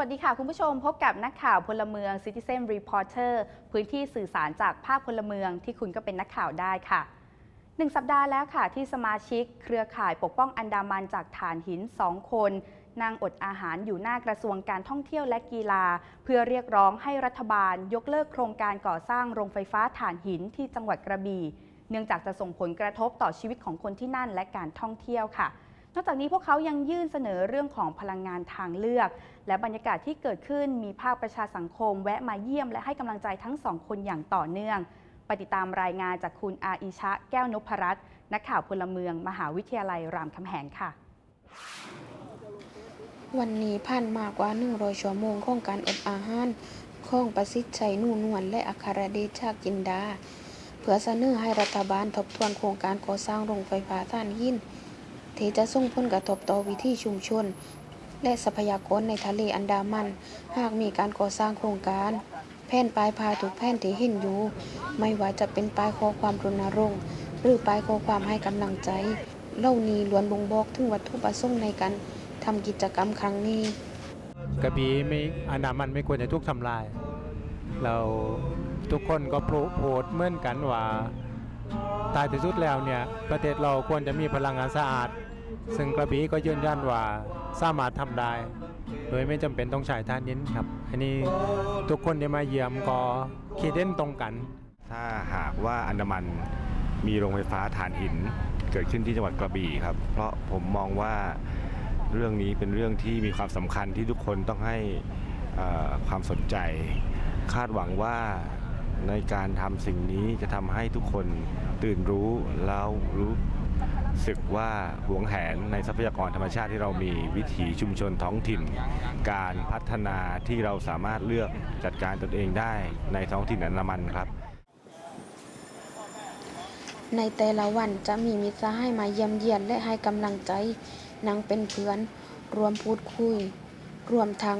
วัสดีค่ะ คุณผู้ชมพบกับนักข่าวพลเมือง Citizen Reporter พื้นที่สื่อสารจากภาคพลเมืองที่คุณก็เป็นนักข่าวได้ค่ะหนึ่งสัปดาห์แล้วค่ะที่สมาชิก เครือข่ายปกป้องอันดามันจากฐานหิน 2 คนนั่งอดอาหารอยู่หน้ากระทรวงการท่องเที่ยวและกีฬา เพื่อเรียกร้องให้รัฐบาล ยกเลิกโครงการก่อสร้างโรงไฟฟ้าถ่านหินที่จังหวัดกระบี่ เนื่องจากจะส่งผลกระทบต่อชีวิตของคนที่นั่นและการท่องเที่ยวค่ะ นอกจากนี้พวกเขายังยื่นเสนอเรื่องของพลังงานทางเลือก และบรรยากาศที่เกิดขึ้นมีภาคประชาสังคม แวะมาเยี่ยมและให้กำลังใจทั้งสองคนอย่างต่อเนื่องปติตามรายงานจากคุณอาอิชะแก้วนพรัตน์นักข่าวพลเมือง มหาวิทยาลัยรามคำแหงค่ะ วันนี้ผ่านมากกว่า100ชั่วโมงของการอดอาหารของประสิทธิ์ชัยนูนวลและอัครเดชชากินดา เพื่อเสนอให้รัฐบาลทบทวนโครงการก่อสร้างโรงไฟฟ้าถ่านหิน ที่จะส่งผลกระทบต่อวิถีชุมชน และทรัพยากรในทะเลอันดามัน หากมีการก่อสร้างโครงการ แผ่นปลายพาทุกแผ่นที่เห็นอยู่ ไม่ว่าจะเป็นปลายข้อความรณรงค์ หรือปลายข้อความให้กำลังใจเล่านี้ล้วนบ่งบอกถึงวัตถุประสงค์ในการทำกิจกรรมครั้งนี้ กระบี่ไม่อันดามันไม่ควรจะถูกทำลาย เราทุกคนก็โพโพสต์เหมือนกันว่า ท้ายที่สุดแล้วเนี่ยประเทศเราควรจะมีพลังงานสะอาด ซึ่งกระบี่ก็ยืนยันว่าสามารถทำได้ โดยไม่จำเป็นต้องใช้ท่านยินครับ อันนี้ทุกคนที่มาเยี่ยมก็คิดเห็นตรงกัน ถ้าหากว่าอันดามันมีโรงไฟฟ้าถ่านหินเกิดขึ้นที่จังหวัดกระบี่ครับ เพราะผมมองว่าเรื่องนี้เป็นเรื่องที่มีความสำคัญที่ทุกคนต้องให้ความสนใจ คาดหวังว่า ในการทำสิ่งนี้จะทำให้ทุกคนตื่นรู้แล้วรู้สึกว่าหวงแหนในทรัพยากรธรรมชาติที่เรามีวิถีชุมชนท้องถิ่น การพัฒนาที่เราสามารถเลือกจัดการตนเองได้ในท้องถิ่นอันมันครับ ในแต่ละวันจะมีมิตรสหายมาเยี่ยมเยียนและให้กำลังใจนั่งเป็นเพื่อน รวมพูดคุย รวมทั้ง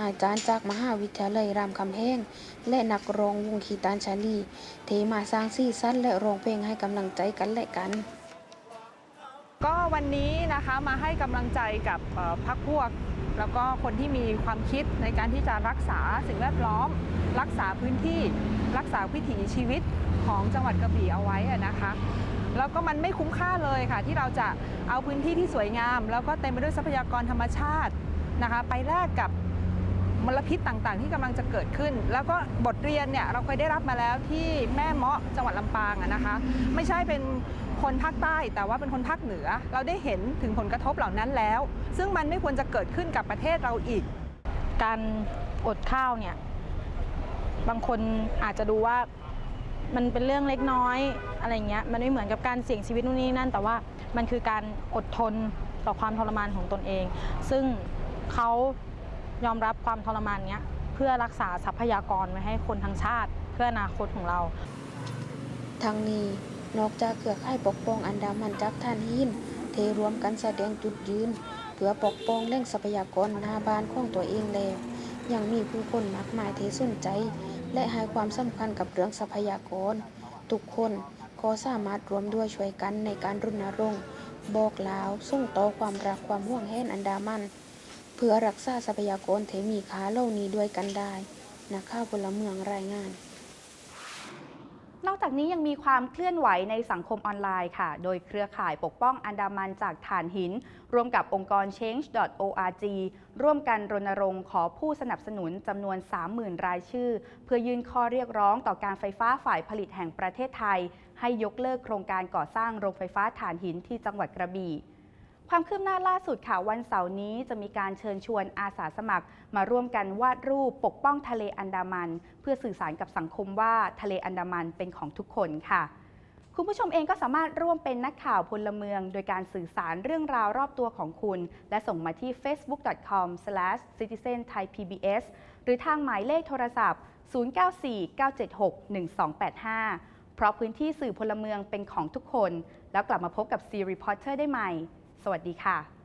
อาจารย์จากมหาวิทยาลัยรามคำแหงและนักร้องวงขีตานชาลีเทมาสร้างสีสันและร้องเพลงให้กำลังใจกันและกัน ก็วันนี้นะคะมาให้กำลังใจกับเอ่อพักพวก แล้วก็คนที่มีความคิดในการที่จะรักษาสิ่งแวดล้อม รักษาพื้นที่รักษาวิถีชีวิตของจังหวัดกระบี่เอาไว้นะคะแล้วก็มันไม่คุ้มค่าเลยค่ะ ที่เราจะเอาพื้นที่ที่สวยงาม แล้วก็เต็มไปด้วยทรัพยากรธรรมชาตินะคะ ไปแลกกับ มลพิษต่างๆ ที่กำลังจะเกิดขึ้น แล้วก็บทเรียนเนี่ยเราเคยได้รับมาแล้วที่แม่เมาะจังหวัดลำปางอะนะคะ ไม่ใช่เป็นคนภาคใต้แต่ว่าเป็นคนภาคเหนือ เราได้เห็นถึงผลกระทบเหล่านั้นแล้ว ซึ่งมันไม่ควรจะเกิดขึ้นกับประเทศเราอีก การอดข้าวเนี่ยบางคนอาจจะดูว่ามันเป็นเรื่องเล็กน้อยอะไรเงี้ยมันไม่เหมือนกับการเสี่ยงชีวิตนู่นนี่นั่น แต่ว่ามันคือการอดทนต่อความทรมานของตนเอง ซึ่งเขา ยอมรับความทรมานเนี้ยเพื่อรักษาทรัพยากรไว้ให้คนทั้งชาติ เพื่ออนาคตของเรา ทั้งนี้นอกจากเครือข่ายปกป้องอันดามันจากท่านหินเทรวมกันแสดงจุดยืน เพื่อปกป้องแหล่งทรัพยากรนาบานของตัวเองแล้ว ยังมีผู้คนมากมายเทสนใจ และให้ความสำคัญกับเรื่องทรัพยากร ทุกคนก็สามารถรวมด้วยช่วยกันในการรณรงค์บอกลาวส่งต่อความรักความห่วงแหนอันดามัน พื่อรักษาทรัพยากรที่มีค่าเหล่านี้ด้วยกันได้นักข่าวพลเมืองรายงาน นอกจากนี้ยังมีความเคลื่อนไหวในสังคมออนไลน์ค่ะ โดยเครือข่ายปกป้องอันดามันจากถ่านหิน ร่วมกับองค์กร change.org ร่วมกันรณรงค์ขอผู้สนับสนุนจำนวน 30,000 รายชื่อ เพื่อยื่นข้อเรียกร้องต่อการไฟฟ้าฝ่ายผลิตแห่งประเทศไทย ให้ยกเลิกโครงการก่อสร้างโรงไฟฟ้าถ่านหินที่จังหวัดกระบี่ ความคืบหน้าล่าสุดค่ะวันเสาร์นี้จะมีการเชิญชวนอาสาสมัคร มาร่วมกันวาดรูปปกป้องทะเลอันดามัน เพื่อสื่อสารกับสังคมว่าทะเลอันดามันเป็นของทุกคนค่ะ คุณผู้ชมเองก็สามารถร่วมเป็นนักข่าวพลเมือง โดยการสื่อสารเรื่องราวรอบตัวของคุณ และส่งมาที่ facebook.com/citizenthaipbs หรือทางหมายเลขโทรศัพท์ 0949761285 เพราะพื้นที่สื่อพลเมืองเป็นของทุกคน แล้วกลับมาพบกับ C Reporter ได้ใหม่ สวัสดีค่ะ